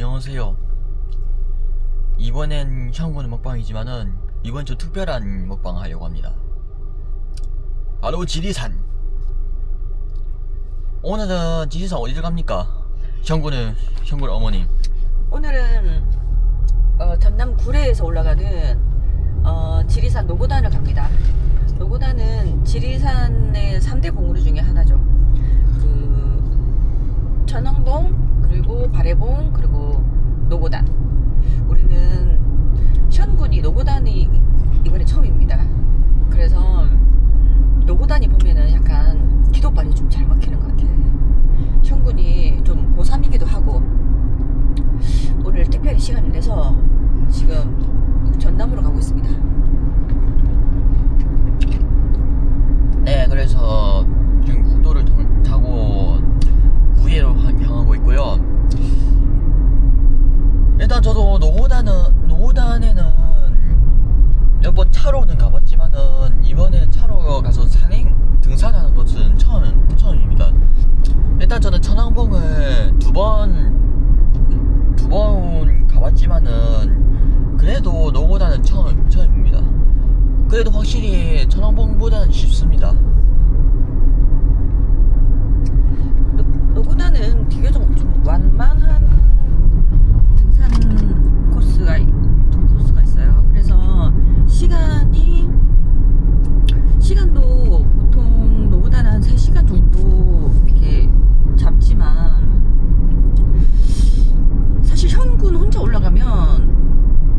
안녕하세요. 이번엔 현군 먹방이지만은 이번 주 특별한 먹방 하려고 합니다. 바로 지리산. 오늘은 지리산 어디를 갑니까? 현군은 현군 어머님. 오늘은 어, 전남 구례에서 올라가는 어, 지리산 노고단을 갑니다. 노고단은 지리산의 3대 봉우리 중에 하나죠. 그 천왕봉 그리고 발해봉 그리고 노고단. 우리는 현군이 노고단이 이번에 처음입니다. 그래서 노고단이 보면은 약간 기도발이 좀 잘 막히는 것 같아요. 현군이 좀 고3이기도 하고 오늘 특별히 시간을 내서 지금 전남으로 가고 있습니다. 네, 그래서 지금 국도를 통- 타고 무예로 향- 향하고 있고요. 일단 저도 노고단은 노고단에는 몇 번 차로는 가봤지만은 이번에 차로 가서 산행 등산하는 것은 처음 처음입니다. 일단 저는 천왕봉을 두 번 두 번 가봤지만은 그래도 노고단은 처음 처음입니다. 그래도 확실히 천왕봉보다는 쉽습니다. 노- 노고단은 비교적 좀 완만한 등산 코스가 코스가 있어요. 그래서 시간이 시간도 보통 노고단은 한 3시간 정도 이렇게 잡지만 사실 현군 혼자 올라가면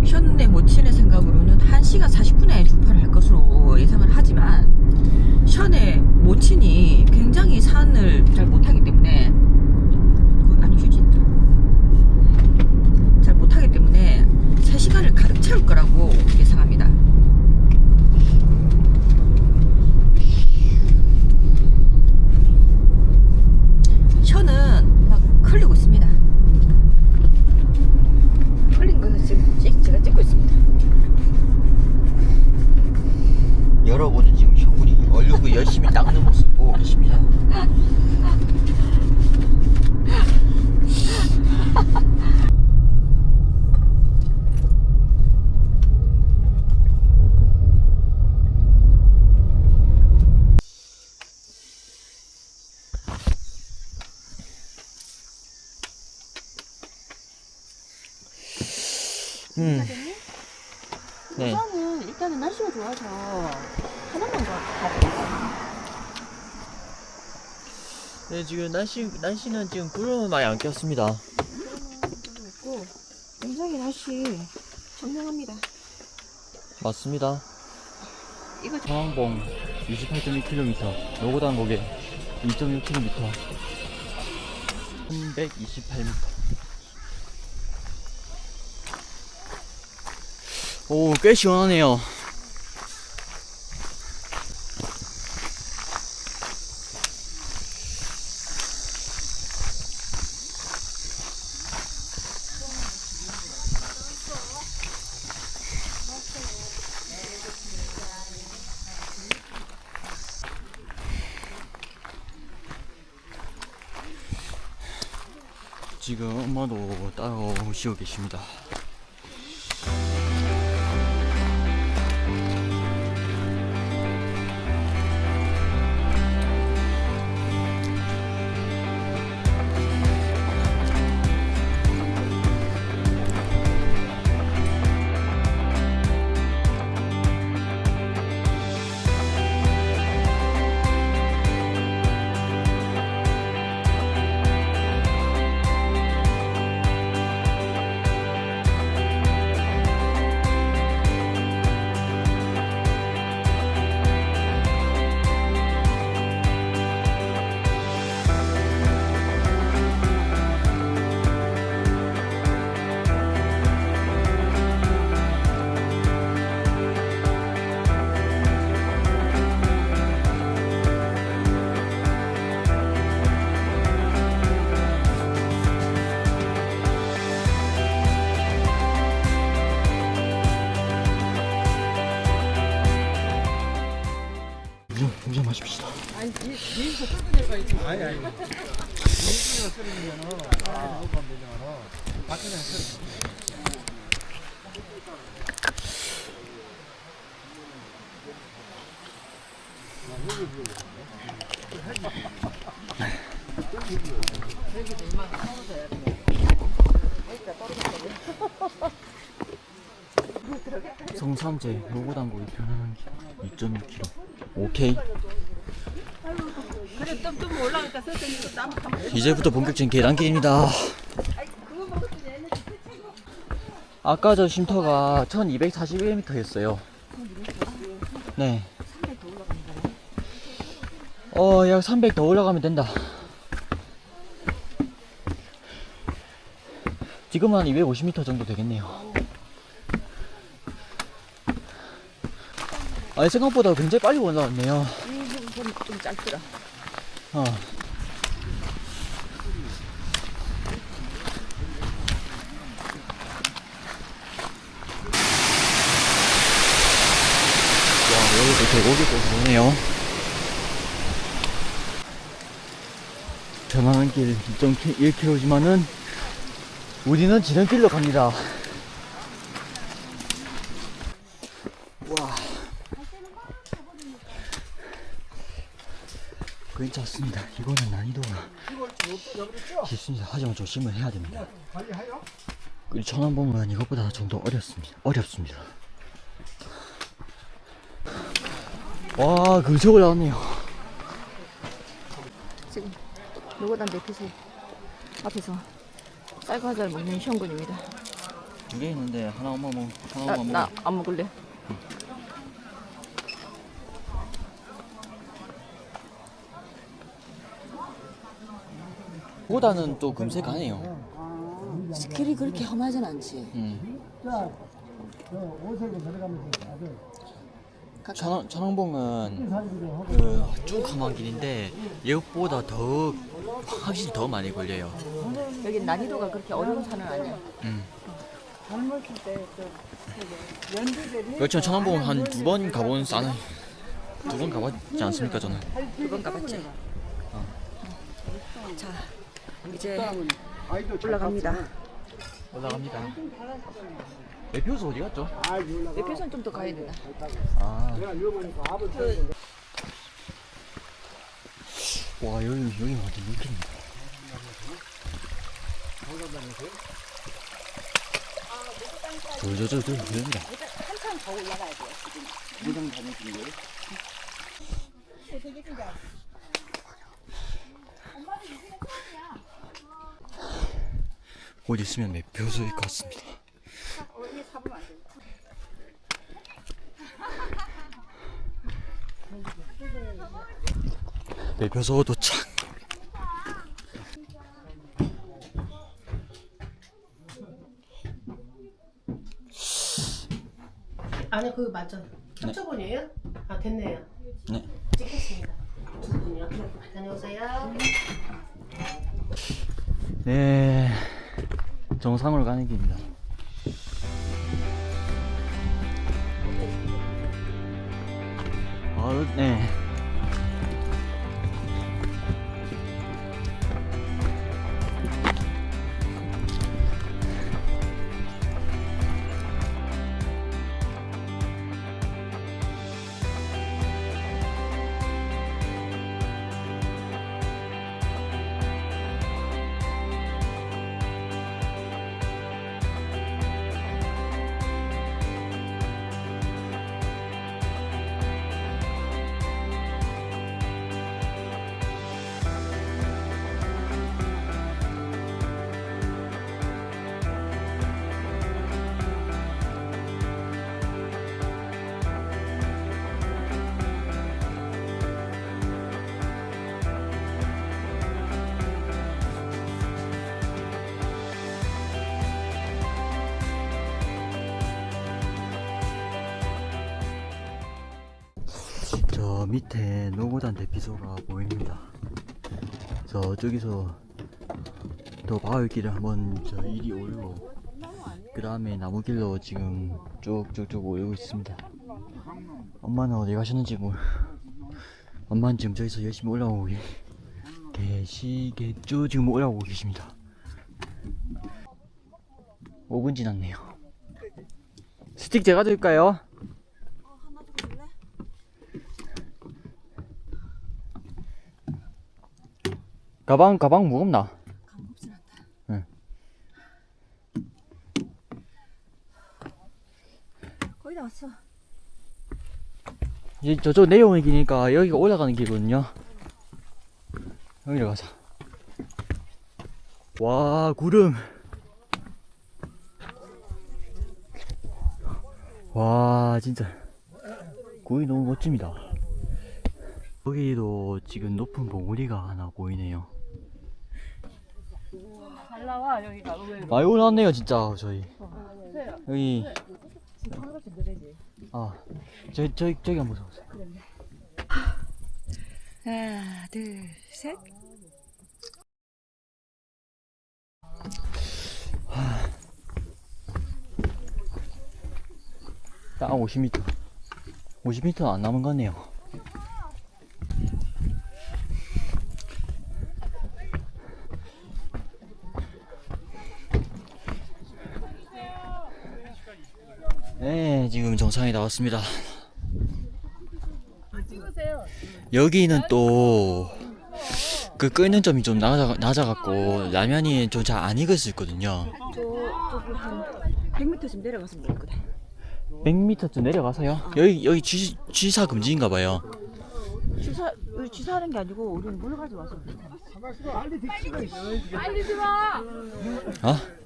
현내 모친의 생각으로는 1시간 40분에 주파를 할 것으로 예상을 하지만 현의 모친이 굉장히 산을 잘 못하기 때문에 그 안에 휴지 있다. 잘 못하기 때문에 3시간을 가득 채울 거라고 예상합니다. 현은 막 흘리고 있습니다. 흘린 것을 지금 찍, 제가 찍고 있습니다. 여러분은 지금 형군이 얼룩을 열심히 닦는 모습 보고 계십니다. 음, 네. 우선은 일단은 좋아서 하나만 더? 네, 지금 날씨 날씨는 지금 구름은 많이 안 꼈습니다. 굉장히 날씨 청량합니다. 맞습니다. 이거 천왕봉 28.2km, 노고단 고개 2.6km, 328m. 오, 꽤 시원하네요. 지금 엄마도 따라오시고 계십니다. 성삼제 노고당구 변하는 길 2.6km 오케이 이제부터 본격적인 계단길입니다 아까 저 쉼터가 1241m였어요 네 어, 약 300 더 올라가면 된다. 지금은 한 250m 정도 되겠네요. 아, 생각보다 굉장히 빨리 올라왔네요. 좀, 좀 짧더라. 어. 와, 여기도 계곡이 또 보네요. 변하는 길 2.1km지만은 우리는 지름길로 갑니다. 괜찮습니다. 이거는 난이도가 깊습니다. 하지만 조심을 해야 됩니다. 그 천안봉은 이것보다 좀 더 어렵습니다. 어렵습니다. 와, 그저 올라왔네요. 지금 노고단 대피소 앞에서 쌀과자를 먹는 시험군입니다. 두 개 있는데 하나 엄마 먹, 하나 나 엄마 나안 먹을래. 보다는 또 금세 가네요. 스킬이 그렇게 험하진 않지. 음. 가까. 천왕, 천왕봉은 그쭉 험한 길인데 이것보다 더 확실히 더 많이 걸려요. 여기 난이도가 그렇게 어려운 산은 아니야. 음. 그렇죠. 천왕봉은 한두 번 가본 싸는 두번 가봤지 않습니까 저는? 두 번 가봤지. 자 이제 올라갑니다. 올라갑니다. 매표소 어디 갔죠? 대피소는 좀 더 가야 된다. 아. 와 여기 여기 완전 물길입니다. 저저저저 여기다. 곧 있으면 매표소일 것 같습니다. 매표소 도착. 아니 그거 맞죠? 캡처본이에요? 아 됐네요. 네. 찍겠습니다. 두 분이요. 다녀오세요. 네. 정상으로 가는 길입니다. 아, 네. 저 밑에 노고단 대피소가 보입니다. 저쪽에서 더 마을길을 한번 저 이리 오르고 그 다음에 나무길로 지금 쭉쭉쭉 오르고 있습니다. 엄마는 어디 가셨는지 뭐 엄마는 지금 저기서 열심히 올라오고 계- 계시겠죠? 지금 올라오고 계십니다. 5분 지났네요. 스틱 제가 줄까요? 가방 가방 무겁나? 응. 거의 다 왔어. 이제 저쪽 내려오는 길이니까 여기가 올라가는 길이거든요. 여기로 가자. 와 구름. 와 진짜 구이 너무 멋집니다. 여기도 지금 높은 봉우리가 하나 보이네요. 잘 나와 여기가 의외로. 많이 올라왔네요 진짜 저희. 여기 아 저기 저기 저기 한번 보세요. 하나 둘 셋. 딱 50m. 50m 안 남은 것 같네요. 네, 지금 정상에 나왔습니다. 여기는 또, 그 끓는 점이 좀 낮아, 낮아갖고, 라면이 좀 잘 안 익을 수 있거든요. 저 저기 한 100m쯤 내려가서 먹을 거다. 100m쯤 내려가서요? 여기, 여기 쥐, 쥐사 금지인가 봐요. 주사 여기 주사하는 게 아니고 우리는 물 가져와서. 어?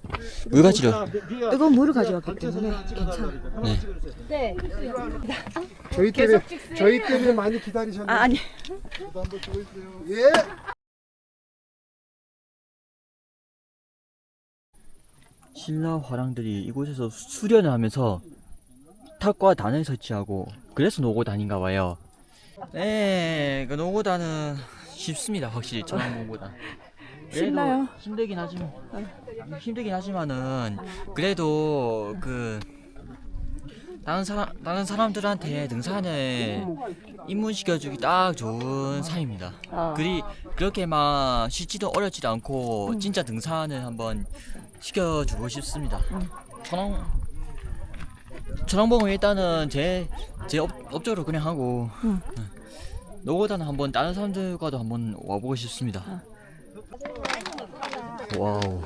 물 가지려. 이건 물을 가져왔기 때문에 괜찮아. 네. 네. 저희 때문에 저희 때문에 많이 기다리셨는데 아 아니. 예. 신라 화랑들이 이곳에서 수련을 하면서 탑과 단을 설치하고 그래서 노고단인가 봐요. 네, 그 노고단은 쉽습니다. 확실히 천왕봉보다. 쉽나요? 힘들긴 하지만 힘들긴 하지만은 그래도 그 다른 사람 다른 사람들한테 등산을 입문시켜주기 딱 좋은 산입니다. 아. 그리 그렇게 막 쉽지도 어렵지도 않고 진짜 등산을 한번 시켜주고 싶습니다. 천왕 천왕봉은 일단은 제제 업적으로 그냥 하고 응. 네. 노고단은 한번 다른 사람들과도 한번 와보고 싶습니다. 와우.